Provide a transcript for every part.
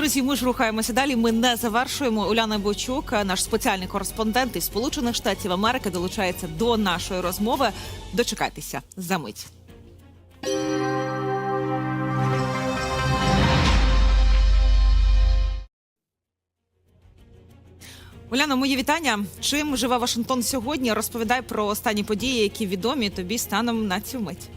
Друзі, ми ж рухаємося далі. Ми не завершуємо. Уляна Бочук, наш спеціальний кореспондент із Сполучених Штатів Америки, долучається до нашої розмови. Дочекайтеся за мить. Уляна, мої вітання. Чим живе Вашингтон сьогодні? Розповідай про останні події, які відомі тобі станом на цю мить.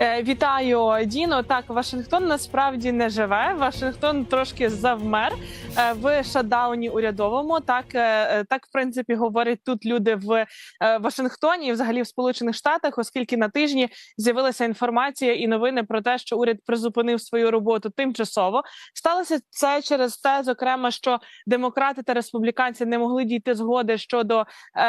Е, Вітаю, Діно. Так, Вашингтон насправді не живе. Вашингтон трошки завмер е, в шатдауні урядовому. Так, е, так в принципі говорять тут люди в Вашингтоні, і взагалі в Сполучених Штатах, оскільки на тижні з'явилася інформація і новини про те, що уряд призупинив свою роботу тимчасово. Сталося це через те, зокрема, що демократи та республіканці не могли дійти згоди щодо е,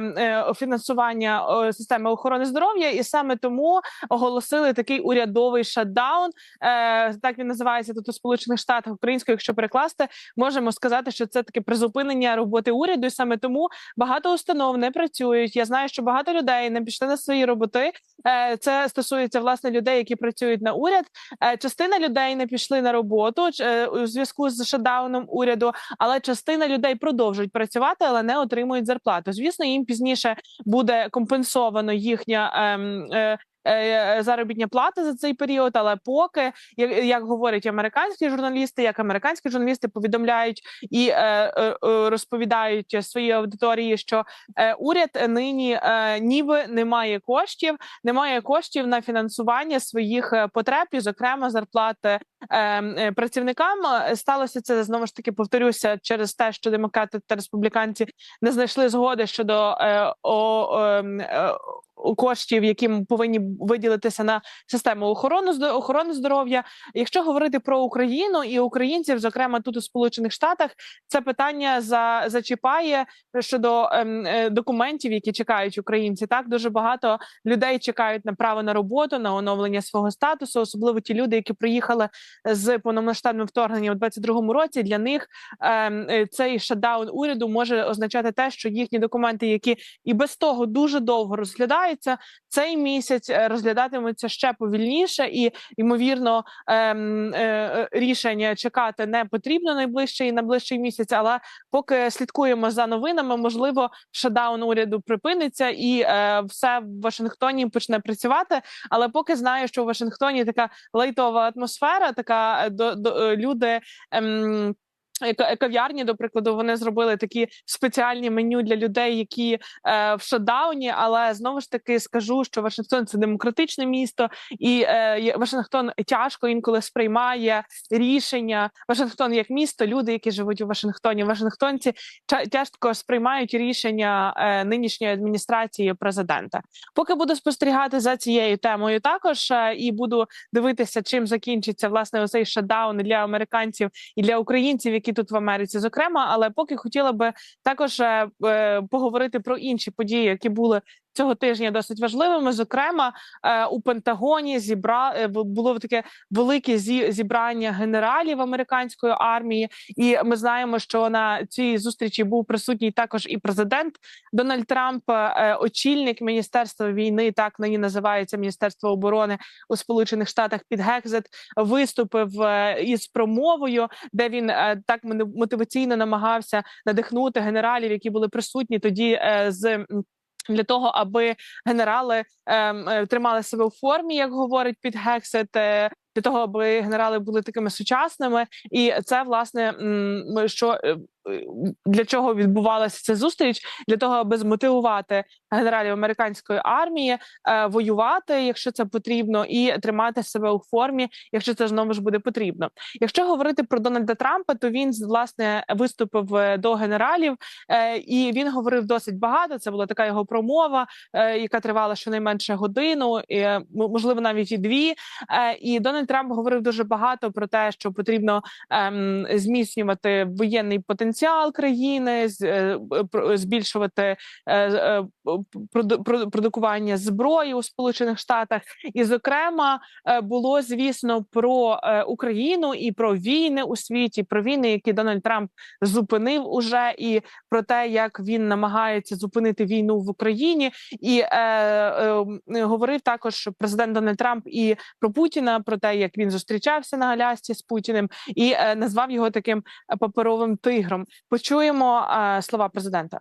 е, фінансування системи охорони здоров'я, і саме тому оголосили такий урядовий шатдаун. Е, так він називається тут у Сполучених Штатах українською. Якщо перекласти, можемо сказати, що це таке призупинення роботи уряду. І саме тому багато установ не працюють. Я знаю, що багато людей не пішли на свої роботи. Е, це стосується власне людей, які працюють на уряд. Е, частина людей не пішли на роботу е, у зв'язку з шатдауном уряду, але частина людей продовжують працювати, але не отримують зарплату. Звісно, їм пізніше буде компенсовано їхня. ем, е, Заробітня плата за цей період, але поки як, як говорять американські журналісти, як американські журналісти повідомляють і е, е, е, розповідають своїй аудиторії, що е, уряд нині е, ніби не має коштів, немає коштів на фінансування своїх е, потреб, і зокрема зарплати е, е, працівникам. Е, Сталося це знову ж таки повторюся через те, що демократи та республіканці не знайшли згоди щодо е, о, е, коштів, які повинні виділитися на систему охорони охорони здоров'я. Якщо говорити про Україну і українців, зокрема тут у Сполучених Штатах, це питання за зачіпає щодо ем, е, документів, які чекають українці. Так дуже багато людей чекають на право на роботу, на оновлення свого статусу, особливо ті люди, які приїхали з повномасштабним вторгненням у 22-му році. Для них ем, е, цей шатдаун уряду може означати те, що їхні документи, які і без того дуже довго розглядаються, цей місяць е, розглядатимуться ще повільніше, і ймовірно ем, е, рішення чекати не потрібно найближчий найближчий місяць. Але поки слідкуємо за новинами, можливо, шатдаун уряду припиниться і е, все в Вашингтоні почне працювати. Але поки знаю, що в Вашингтоні така лейтова атмосфера, така е, до, до е, люди. Ем, Кав'ярні, до прикладу, вони зробили такі спеціальні меню для людей, які е, в шатдауні. Але знову ж таки скажу, що Вашингтон це демократичне місто, і е, Вашингтон тяжко інколи сприймає рішення. Вашингтон як місто, люди, які живуть у Вашингтоні, Вашингтонці тяжко сприймають рішення е, нинішньої адміністрації президента. Поки буду спостерігати за цією темою, також е, і буду дивитися, чим закінчиться власне оцей шатдаун для американців і для українців, які тут в Америці, зокрема. Але поки хотіла би також е, е, поговорити про інші події, які були цього тижня досить важливими. Зокрема, е, у Пентагоні зібра е, було таке велике зі- зібрання генералів американської армії, і ми знаємо, що на цій зустрічі був присутній також і президент Дональд Трамп, е, очільник міністерства війни, так нині називається Міністерство оборони у Сполучених Штатах під Гекзет, виступив із промовою, де він так мотиваційно намагався надихнути генералів, які були присутні тоді з. Для того аби генерали ем, е, тримали себе у формі, як говорить під Гексет, е, для того, аби генерали були такими сучасними, і це власне що е, для чого відбувалася ця зустріч? Для того, аби змотивувати генералів американської армії е, воювати, якщо це потрібно, і тримати себе у формі, якщо це знову ж буде потрібно. Якщо говорити про Дональда Трампа, то він власне виступив е, до генералів, е, і він говорив досить багато. Це була така його промова, е, яка тривала щонайменше годину, і, е, можливо, навіть і дві. Е, І Дональд Трамп говорив дуже багато про те, що потрібно ем, зміцнювати воєнний потенціал. Потенціал країни, збільшувати проду- проду- продукування зброї у Сполучених Штатах. І, зокрема, е, було звісно про е, Україну і про війни у світі, про війни, які Дональд Трамп зупинив уже, і про те, як він намагається зупинити війну в Україні, і е, е, говорив також президент Дональд Трамп і про Путіна, про те, як він зустрічався на Алясці з Путіним, і е, назвав його таким е, паперовим тигром. Почуємо е, слова президента.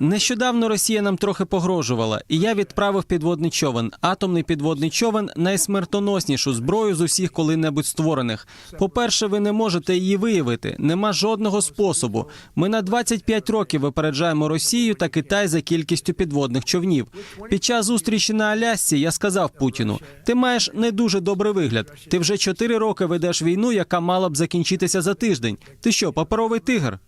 Нещодавно Росія нам трохи погрожувала, і я відправив підводний човен. Атомний підводний човен найсмертоноснішу зброю з усіх коли-небудь створених. По-перше, ви не можете її виявити. Нема жодного способу. Ми на 25 років випереджаємо Росію та Китай за кількістю підводних човнів. Під час зустрічі на Алясці я сказав Путіну: ти маєш не дуже добрий вигляд. Ти вже 4 роки ведеш війну, яка мала б закінчитися за тиждень. Ти що, паперовий тигр?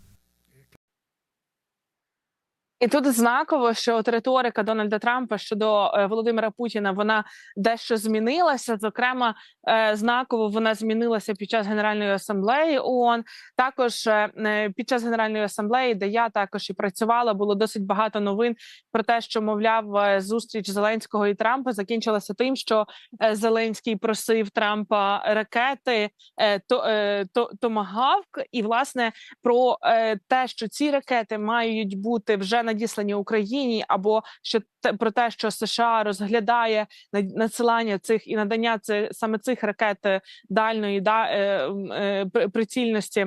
І тут знаково, що от риторика Дональда Трампа щодо е, Володимира Путіна вона дещо змінилася. Зокрема, е, знаково вона змінилася під час Генеральної асамблеї ООН. Також е, е, під час Генеральної асамблеї, де я також і працювала, було досить багато новин про те, що мовляв е, зустріч Зеленського і Трампа закінчилася тим, що е, Зеленський просив Трампа ракети е, то, е, то, Томагавк, і власне про е, те, що ці ракети мають бути вже надіслані Україні, або що про те, що США розглядає над- надсилання цих і надання це саме цих ракет е, дальної да е, е, прицільності.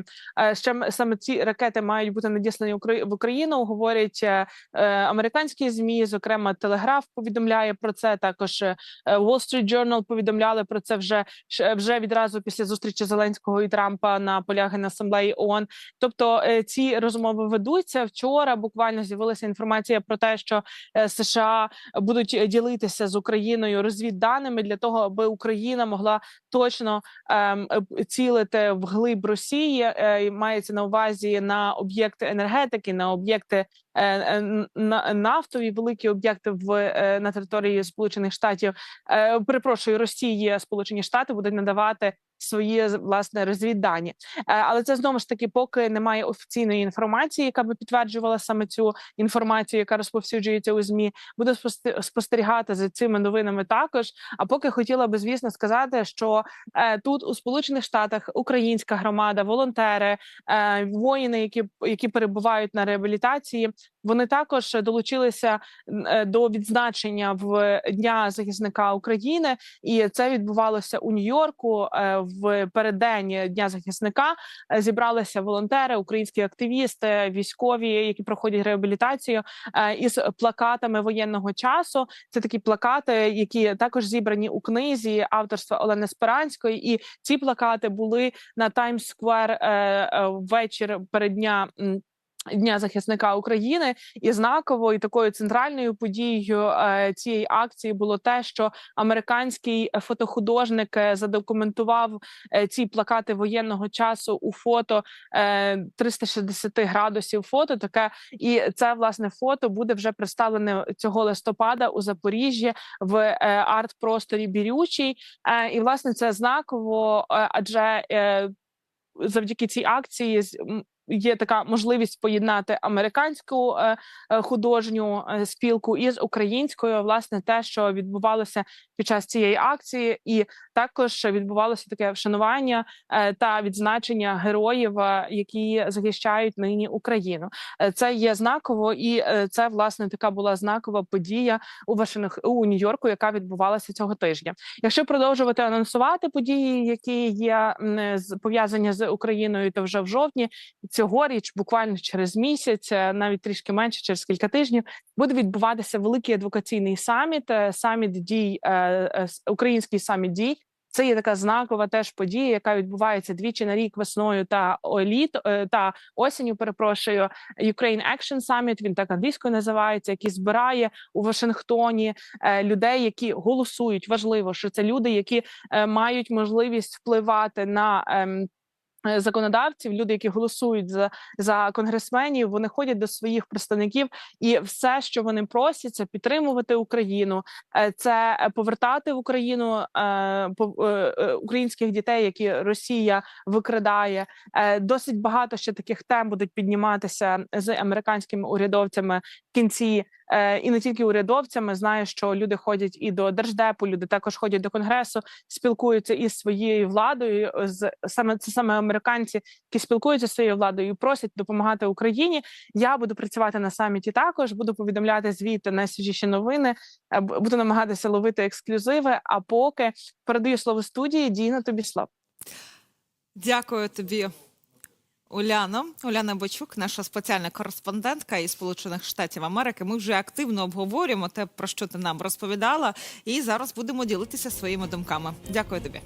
Ще саме ці ракети мають бути надіслані в Україну. Говорять американські змі, зокрема Телеграф повідомляє про це. Також Wall Street Journal повідомляли про це вже вже відразу після зустрічі Зеленського і Трампа на полях Генасамблеї ООН. Тобто ці розмови ведуться вчора. Буквально з'явилася інформація про те, що е, США будуть е, ділитися з Україною розвідданими для того, аби Україна могла точно ем, е, цілити в глиб Росії. Мається на увазі на об'єкти енергетики, на об'єкти на нафтові великі об'єкти в на території Сполучених Штатів. Перепрошую, Росії Сполучені Штати будуть надавати свої власне розвіддані. Е, Але це знову ж таки, поки немає офіційної інформації, яка би підтверджувала саме цю інформацію, яка розповсюджується у змі. Буду спосте- спостерігати за цими новинами також. А поки хотіла би, звісно, сказати, що е, тут у Сполучених Штатах українська громада, волонтери, е, воїни, які які перебувають на реабілітації, вони також долучилися до відзначення в Дня захисника України, і це відбувалося у Нью-Йорку е, в переддень Дня захисника. Е, Зібралися волонтери, українські активісти, військові, які проходять реабілітацію е, із плакатами воєнного часу. Це такі плакати, які також зібрані у книзі авторства Олени Спиранської. І ці плакати були на Таймс Сквер ввечір перед дня. Дня захисника України і знаковою і такою центральною подією е, цієї акції було те, що американський фотохудожник е, задокументував е, ці плакати воєнного часу у фото е, 360 градусів фото. Таке і це власне фото буде вже представлене цього листопада у Запоріжжі в арт-просторі Бірючий. І власне це знаково, адже завдяки цій акції є така можливість поєднати американську е, е, художню е, спілку із українською. Власне, те, що відбувалося під час цієї акції, і також відбувалося таке вшанування та відзначення героїв, які захищають нині Україну. Це є знаково, і це власне така була знакова подія у Вашингтоні у Нью-Йорку, яка відбувалася цього тижня. Якщо продовжувати анонсувати події, які є пов'язані з Україною, то вже в жовтні цьогоріч, буквально через місяць, е, навіть трішки менше, через кілька тижнів, буде відбуватися великий адвокаційний саміт, е, саміт дій, е, український саміт дій. Це є така знакова теж подія, яка відбувається двічі на рік весною та оліт е, та осінню. Перепрошую, Ukraine Action Summit, Він так англійською називається, який збирає у Вашингтоні людей, які голосують. Важливо, що це люди, які мають можливість впливати на. Е, Законодавців, люди, які голосують за, за конгресменів, вони ходять до своїх представників, і все, що вони просять, це підтримувати Україну, е, це е, повертати в Україну українських дітей, які Росія викрадає. Досить багато ще таких тем будуть підніматися з американськими урядовцями в кінці, і не тільки урядовцями. Знаю, що люди ходять і до держдепу, люди також ходять до конгресу, спілкуються із своєю владою. З саме це саме американці, які спілкуються зі своєю владою і просять допомагати Україні. Я буду працювати на саміті. Також буду повідомляти звідти найсвіжіші новини. е, Буду намагатися ловити ексклюзиви. А поки передаю слово студії. Діна, тобі слово. Дякую тобі. Уляно, Уляна Бочук, наша спеціальна кореспондентка із Сполучених Штатів Америки. Ми вже активно обговорюємо те, про що ти нам розповідала, і зараз будемо ділитися своїми думками. Дякую тобі.